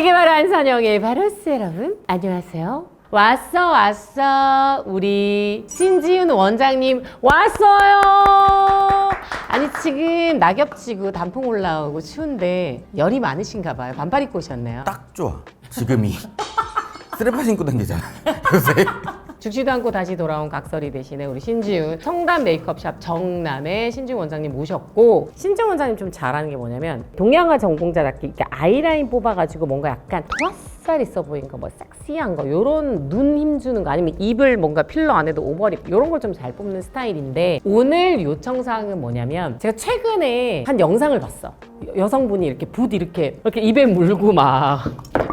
이게 바로 안선영의 바로스 여러분 안녕하세요 왔어 왔어 우리 신지훈 원장님 왔어요 아니 지금 낙엽 지고 단풍 올라오고 추운데 열이 많으신가 봐요 반팔 입고 오셨네요 딱 좋아. 지금이. 쓰레파 신고 다니잖아. 요새. 죽지도 않고 다시 돌아온 각설이 대신에 우리 신지훈 청담 메이크업샵 정남의 신지훈 원장님 모셨고 신지훈 원장님 좀 잘하는 게 뭐냐면 동양화 전공자답게 이렇게 아이라인 뽑아가지고 뭔가 약간 토아살 있어 보이는 거 뭐 섹시한 거 요런 눈 힘주는 거 아니면 입을 뭔가 필러 안 해도 오버립 요런 걸 좀 잘 뽑는 스타일인데 오늘 요청사항은 뭐냐면 제가 최근에 한 영상을 봤어. 여- 여성분이 이렇게 붓 이렇게 이렇게 입에 물고 막,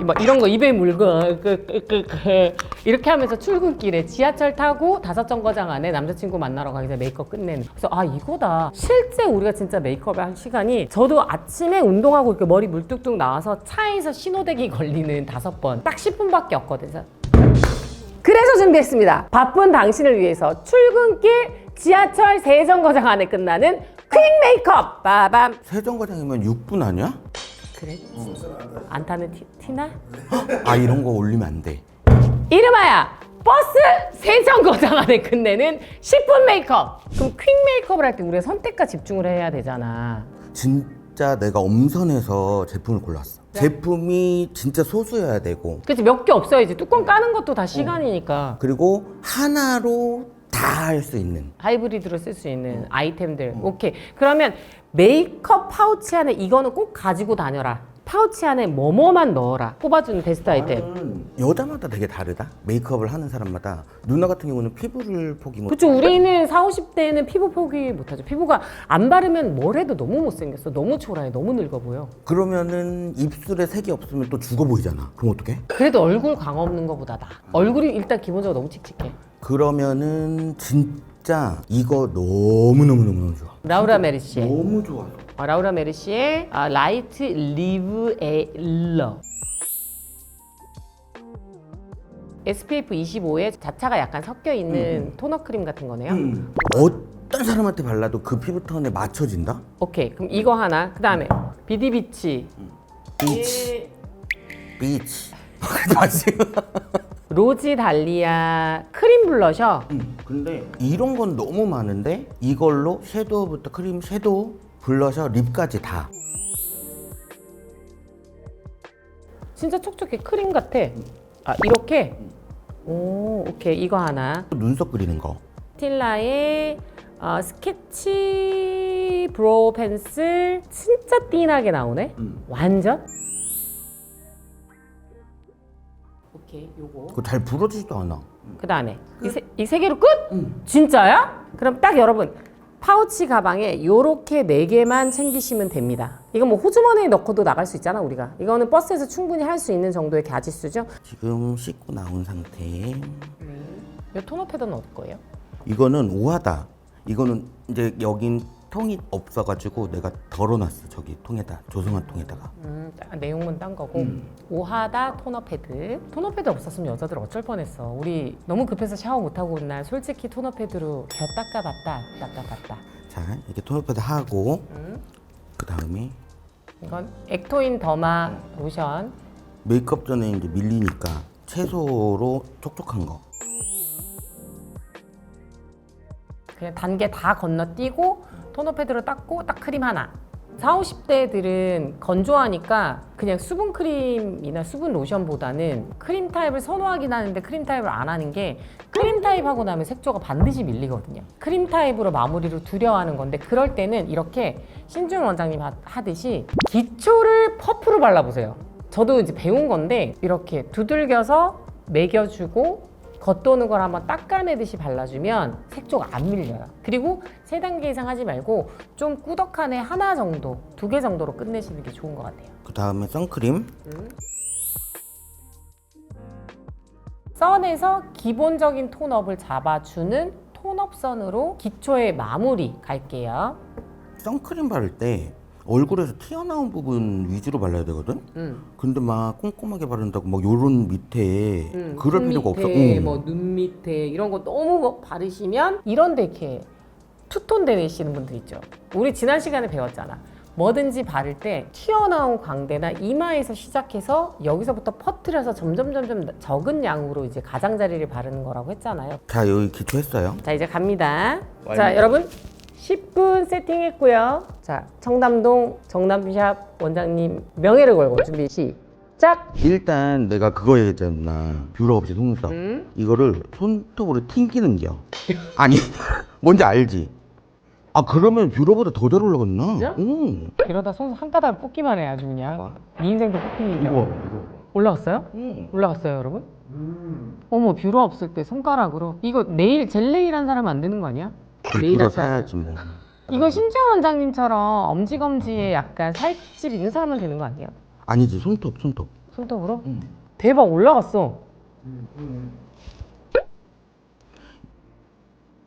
막 이런 거 입에 물고 그, 그, 그, 그, 이렇게 하면서 출근길에 지하철 타고 다섯 정거장 안에 남자친구 만나러 가기 전에 메이크업 끝내는 그래서 아 이거다 실제 우리가 진짜 메이크업을 할 시간이 저도 아침에 운동하고 이렇게 머리 물뚝뚝 나와서 차에서 신호대기 걸리는 다섯 번 딱 10분밖에 없거든요 그래서 준비했습니다. 바쁜 당신을 위해서 출근길 지하철 세정거장 안에 끝나는 퀵 메이크업 빠밤. 세정거장이면 6분 아니야? 그래? 안 타는 티, 티나? 아, 이런 거 올리면 안 돼. 이름하야 버스 세정 거장 안에 끝내는 10분 메이크업. 그럼 퀵 메이크업을 할 때 우리가 선택과 집중을 해야 되잖아. 진짜 내가 엄선해서 제품을 골랐어. 제품이 진짜 소수여야 되고 그치 몇 개 없어야지. 뚜껑 까는 것도 다 시간이니까. 그리고 하나로 다 할 수 있는 하이브리드로 쓸 수 있는 아이템들. 오케이. 그러면 메이크업 파우치 안에 이거는 꼭 가지고 다녀라. 파우치 안에 뭐뭐만 넣어라. 뽑아주는 베스트 아이템. 여자마다 되게 다르다. 메이크업을 하는 사람마다 누나 같은 경우는 피부를 포기 못. 그렇죠. 우리는 40, 50대는 피부 포기 못하죠. 피부가 안 바르면 뭘 해도 너무 못생겼어. 너무 초라해. 너무 늙어 보여. 그러면은 입술에 색이 없으면 또 죽어 보이잖아. 그럼 어떡해? 그래도 얼굴 광 없는 것보다 나. 얼굴이 일단 기본적으로 너무 칙칙해. 그러면은 진 짜 이거 너무 너무 너무 너무 좋아. 라우라 메르시에. 너무 좋아. 아, 라우라 메르시의 아, 라이트 리브 에 러. SPF 25에 자차가 약간 섞여 있는 토너 크림 같은 거네요. 어떤 사람한테 발라도 그 피부 톤에 맞춰진다? 오케이. 그럼 이거 하나. 그다음에 비디비치 비치. 비치. 맞지? 로지 달리아 크림 블러셔. 근데 이런 건 너무 많은데 이걸로 섀도우부터 크림, 섀도우, 블러셔, 립까지 다. 진짜 촉촉해. 크림 같아. 아, 이렇게. 오, 오케이. 이거 하나. 눈썹 그리는 거. 스틸라의 어, 스케치 브로우 펜슬 진짜 띵하게 나오네. 음. 완전. 오케이, 요거. 그거 잘 부러지지도 않아. 그 다음에 이 세 개로 끝? 진짜야? 그럼 딱 여러분 파우치 가방에 요렇게 네 개만 챙기시면 됩니다. 이건 뭐 호주머니에 넣고도 나갈 수 있잖아 우리가. 이거는 버스에서 충분히 할 수 있는 정도의 가지수죠. 지금 씻고 나온 상태에 이 토너 패드는 어디 거예요? 이거는 오하다. 이거는 이제 여긴 통이 없어가지고 내가 덜어놨어 저기 통에다 조성한 통에다가. 음, 딱 내용은 딴 거고 오하다 토너 패드 토너 패드 없었으면 여자들 어쩔 뻔했어 우리 너무 급해서 샤워 못하고 온 날 솔직히 토너 패드로 겨 닦아봤다 닦아봤다 자 이렇게 토너 패드 하고 음. 그 다음에 이건 액토인 더마 로션 메이크업 전에 이제 밀리니까 채소로 촉촉한 거. 그냥 단계 다 건너뛰고 토너 패드로 닦고 딱 크림 하나 40, 50대들은 건조하니까 그냥 수분 크림이나 수분 로션보다는 크림 타입을 선호하긴 하는데 크림 타입을 안 하는 게 크림 타입 하고 나면 색조가 반드시 밀리거든요. 크림 타입으로 마무리를 두려워하는 건데 그럴 때는 이렇게 신중 원장님 하- 하듯이 기초를 퍼프로 발라보세요. 저도 이제 배운 건데 이렇게 두들겨서 매겨주고 겉도는 걸 한번 닦아내듯이 발라주면 색조가 안 밀려요. 그리고 세 단계 이상 하지 말고 좀 꾸덕한 애 하나 정도, 두 개 정도로 끝내시는 게 좋은 것 같아요. 그 다음에 선크림. 선에서 기본적인 톤업을 잡아주는 톤업 선으로 기초의 마무리 갈게요. 선크림 바를 때 얼굴에서 튀어나온 부분 위주로 발라야 되거든. 음. 근데 막 꼼꼼하게 바른다고 막 요런 밑에 음, 그럴 코 필요가 없어. 밑에, 응. 뭐눈 밑에 이런 거 너무 뭐 바르시면 이런데 이렇게 투톤 되시는 분들 있죠. 우리 지난 시간에 배웠잖아. 뭐든지 바를 때 튀어나온 광대나 이마에서 시작해서 여기서부터 퍼뜨려서 점점 점점 적은 양으로 이제 가장자리를 바르는 거라고 했잖아요. 자 여기 기초했어요. 자 이제 갑니다. 완료. 자 여러분 10분 세팅했고요. 자 청담동 정남샵 원장님 명예를 걸고 준비 시작. 일단 내가 그거 얘기했잖아. 뷰러 없이 속눈썹. 음? 이거를 손톱으로 튕기는 겨. 아니 뭔지 알지? 아 그러면 뷰러보다 더 잘 올라갔나? 진짜? 응. 이러다 손 한 가닥 뽑기만 해 아주 그냥. 와. 네 인생도 뽑히는 이거 이거. 올라갔어요? 응. 올라갔어요 여러분? 어머 뷰러 없을 때 손가락으로 이거 네일 젤 네일 한 사람 안 되는 거 아니야? 뷰러 아트 사야지 뭐. 이거 신지원 원장님처럼 엄지검지에 약간 살집 있는 사람은 되는 거 아니에요? 아니지 손톱 손톱. 손톱으로? 응. 대박 올라갔어.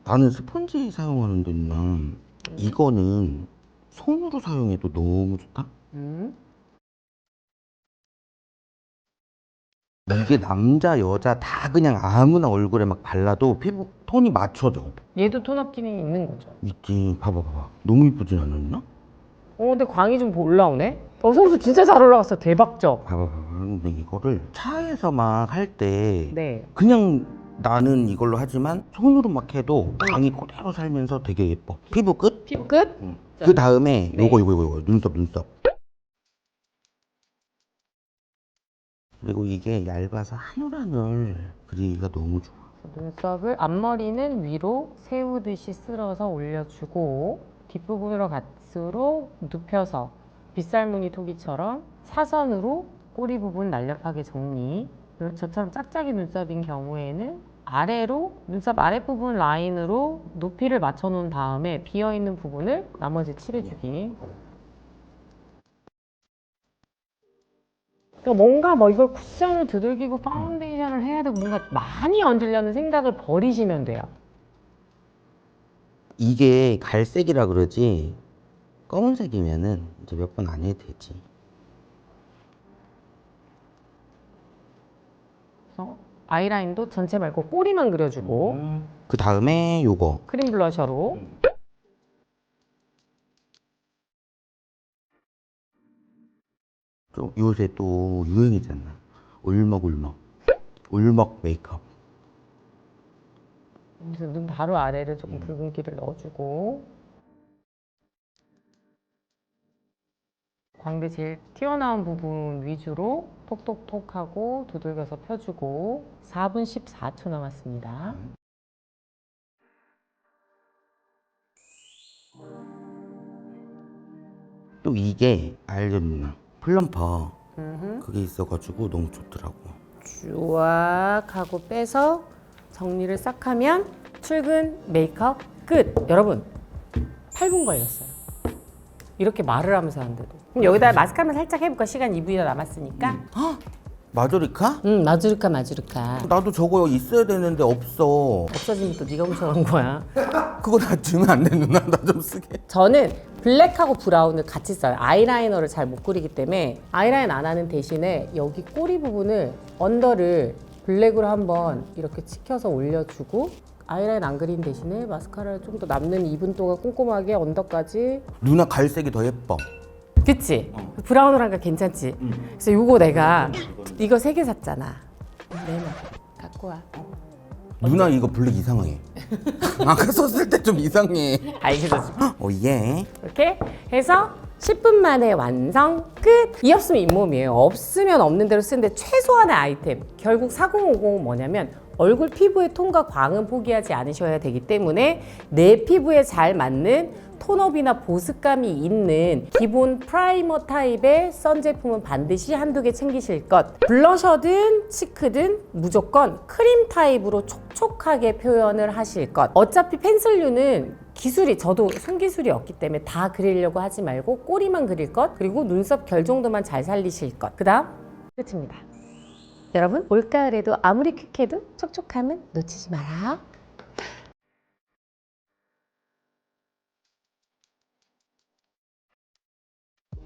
나는 스펀지 사용하는데 누나 이거는 손으로 사용해도 너무 좋다. 음. 이게 남자 여자 다 그냥 아무나 얼굴에 막 발라도 피부 톤이 맞춰져. 얘도 톤업 기능이 있는 거죠. 있지. 봐봐 봐봐. 너무 이쁘지 않았나? 어 근데 광이 좀 올라오네. 어 선수 진짜 잘 올라갔어. 대박적. 봐봐 봐봐. 근데 이거를 차에서 막 할 때 네. 그냥 나는 이걸로 하지만 손으로 막 해도 광이 그대로 살면서 되게 예뻐. 피부 끝. 피부 끝? 그 다음에 네. 요거 요거 요거 눈썹 눈썹. 그리고 이게 얇아서 한올한올 그리기가 너무 좋아. 눈썹을 앞머리는 위로 세우듯이 쓸어서 올려주고 뒷부분으로 갈수록 눕혀서 빗살무늬 토기처럼 사선으로 꼬리 부분 날렵하게 정리 저처럼 짝짝이 눈썹인 경우에는 아래로 눈썹 아랫부분 라인으로 높이를 맞춰 놓은 다음에 비어있는 부분을 나머지 칠해주기 그러니까 뭔가 뭐 이걸 쿠션을 두들기고 파운데이션을 해야 되고 뭔가 많이 얹으려는 생각을 버리시면 돼요. 이게 갈색이라 그러지 검은색이면은 이제 몇 번 안 해도 되지. 그래서 아이라인도 전체 말고 꼬리만 그려주고 그 다음에 요거 크림 블러셔로 좀 요새 또 유행이잖아. 울먹울먹 울먹 메이크업. 그래서 눈 바로 아래를 조금 붉은기를 넣어주고 광대 제일 튀어나온 부분 위주로 톡톡톡 하고 두들겨서 펴주고 4분 14초 남았습니다. 또 이게 알죠 누나 플럼퍼. 그게 있어가지고 너무 좋더라고. 쫙 하고 빼서 정리를 싹 하면 출근 메이크업 끝. 여러분 8분 걸렸어요. 이렇게 말을 하면서 하는데도. 그럼 여기다 한번 살짝 해볼까? 시간 2분이나 남았으니까. 마조리카? 응, 마주르카 마주르카. 나도 저거 있어야 되는데 없어. 없어지면 또 네가 훔쳐간 거야. 그거 나 주면 안 돼 누나 나 좀 쓰게. 저는 블랙하고 브라운을 같이 써요. 아이라이너를 잘 못 그리기 때문에 아이라인 안 하는 대신에 여기 꼬리 부분을 언더를 블랙으로 한번 이렇게 치켜서 올려주고 아이라인 안 그린 대신에 마스카라를 좀 더 남는 2분 동안 꼼꼼하게 언더까지 누나 갈색이 더 예뻐. 그치? 브라운으로 하니까 괜찮지? 그래서 이거 내가 이거 세 개 샀잖아 내놔 갖고 와 누나 이거 블랙 이상해. 아까 썼을 때 좀 이상해. 알겠어 오 예. 이렇게 해서 10분 만에 완성 끝! 이 없으면 잇몸이에요. 없으면 없는 대로 쓰는데 최소한의 아이템. 결국 4050은 뭐냐면 얼굴 피부의 톤과 광은 포기하지 않으셔야 되기 때문에 내 피부에 잘 맞는 톤업이나 보습감이 있는 기본 프라이머 타입의 선 제품은 반드시 한두 개 챙기실 것. 블러셔든 치크든 무조건 크림 타입으로 촉촉하게 표현을 하실 것. 어차피 펜슬류는 기술이 저도 손기술이 없기 때문에 다 그리려고 하지 말고 꼬리만 그릴 것 그리고 눈썹 결 정도만 잘 살리실 것. 그 다음 끝입니다. 여러분 올가을에도 아무리 퀵해도 촉촉함은 놓치지 마라.